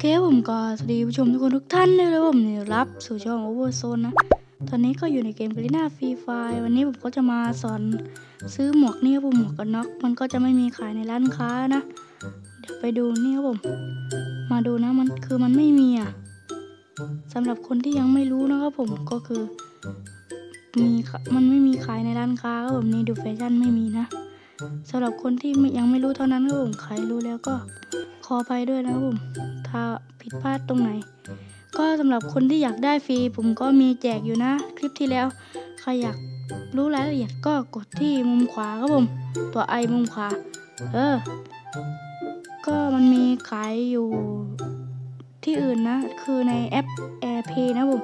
เคผมก็สวัสดีผู้ชมทุกคนทุกท่านด้วยนะผมนี่รับสู่ช่องโอเวอร์โซนนะ ตอนนี้ก็อยู่ในเกมก a ลิน่าฟรีไฟวันนี้ผมก็จะมาสอนซื้อหมวกนี่ครับผมหมวกกันน็อกมันก็จะไม่มีขายในร้านค้านะ เดี๋ยวไปดูนี่ครับผม มาดูนะมันคือมันไม่มีอะสำหรับคนที่ยังไม่รู้นะครับผมก็คือ มีมันไม่มีขายในร้านค้าครับผมนี่ดูแฟชั่นไม่มีนะ สำหรับคนที่ยังไม่รู้เท่านั้นครับผมใครรู้แล้วก็ขอไปด้วยนะครับผม ถ้าผิดพลาดตรงไหน ก็สำหรับคนที่อยากได้ฟรีผมก็มีแจกอยู่นะ คลิปที่แล้ว ใครอยากรู้รายละเอียดก็กดที่มุมขวาครับผม ตัวไอมุมขวา เออ ก็มันมีขายอยู่ที่อื่นนะ คือในแอป AirPay นะผม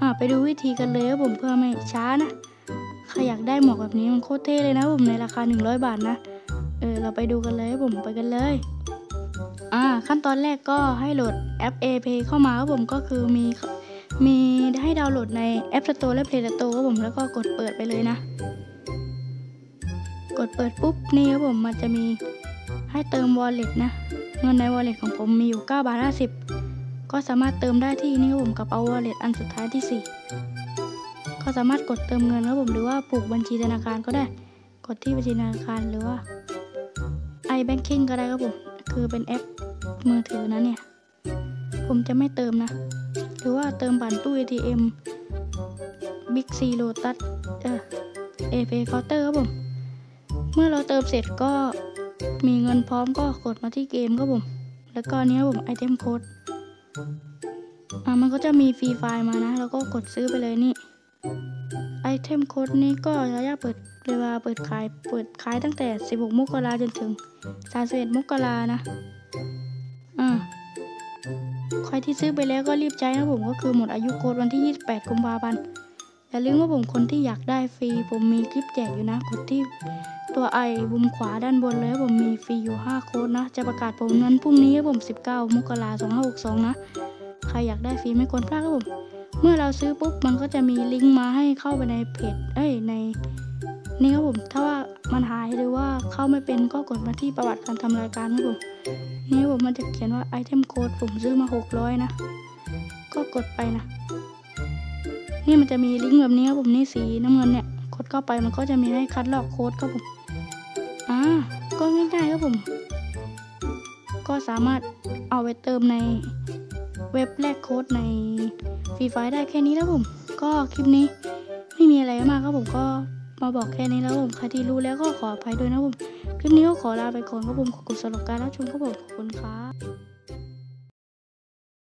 อ่าไปดูวิธีกันเลยครับผมเพื่อไม่ช้านะ ใครอยากได้หมวกแบบนี้มันโคตรเท่เลยนะผมในราคา 100 บาทนะ เออ เราไปดูกันเลยผมไปกันเลย อ่า ขั้นตอนแรกก็ให้โหลดแอป APay เข้ามาครับผมก็คือมีมีให้ดาวน์โหลดใน App Store และ Play Store ครับผมแล้วก็กดเปิดไปเลยนะ กดเปิดปุ๊บนี่ครับผมมันจะมีให้เติม Wallet นะ เงินใน Wallet ของผมมีอยู่9บาท50 ก็สามารถเติมได้ที่นี่ครับผมกับเอา Wallet อันสุดท้ายที่ 4 ก็สามารถกดเติมเงินครับผมหรือว่าผูกบัญชีธนาคารก็ได้ กดที่บัญชีธนาคารหรือว่า iBanking ก็ได้ครับผมคือเป็นแอปมือถือนะเนี่ย ผมจะไม่เติมนะ หรือว่าเติมผ่านตู้ ATM Big C Lotus เออ AP Counter ครับผม เมื่อเราเติมเสร็จก็มีเงินพร้อมก็กดมาที่เกมครับผม แล้วก็นี้ครับผมไอเทมโค้ดอ่ามันก็จะมีฟรีไฟล์มานะ แล้วก็กดซื้อไปเลยนี่ ไอเทมโค้ดนี้ก็ระยะเปิดเวลาเปิดขายเปิดขายตั้งแต่ 16 มกราจนถึง 31 มกรานะ อ่าใครที่ซื้อไปแล้วก็รีบใช้นะผมก็คือหมดอายุโค้ดวันที่ 28 กุมภาพันธ์อย่าลืมว่าผมคนที่อยากได้ฟรี ผมมีคลิปแจกอยู่นะกดที่ตัวไอบุมขวาด้านบนเลยผมมีฟรีอยู่ 5 โค้ดนะ จะประกาศผมนั้นพรุ่งนี้ผม 19 มกราคม2562 นะ ใครอยากได้ฟรีไม่ควรพลาดครับผม เมื่อเราซื้อปุ๊บมันก็จะมีลิงก์มาให้เข้าไปในเพจเอ้ยในนี่ครับผมถ้าว่ามันหายหรือว่าเข้าไม่เป็นก็กดมาที่ประวัติการทำรายการครับผมนี่ผมมันจะเขียนว่าไอเทมโค้ดผมซื้อมา 600 นะ ก็กดไปนะ นี่มันจะมีลิงก์แบบนี้ครับผมนี่สีน้ำเงินเนี่ยกดเข้าไปมันก็จะมีให้คัดลอกโค้ดครับผมอ่าก็ง่ายๆครับผม ก็สามารถเอาไปเติมใน เว็บแลกโค้ดในฟรีไฟได้แค่นี้แล้วผม ก็คลิปนี้ไม่มีอะไรมากครับผมก็มาบอกแค่นี้แล้วผมใครที่รู้แล้วก็ขออภัยด้วยนะผม คลิปนี้ก็ขอลาไปก่อนครับผมขอบคุณสำหรับการรับชมครับผมขอบคุณครับ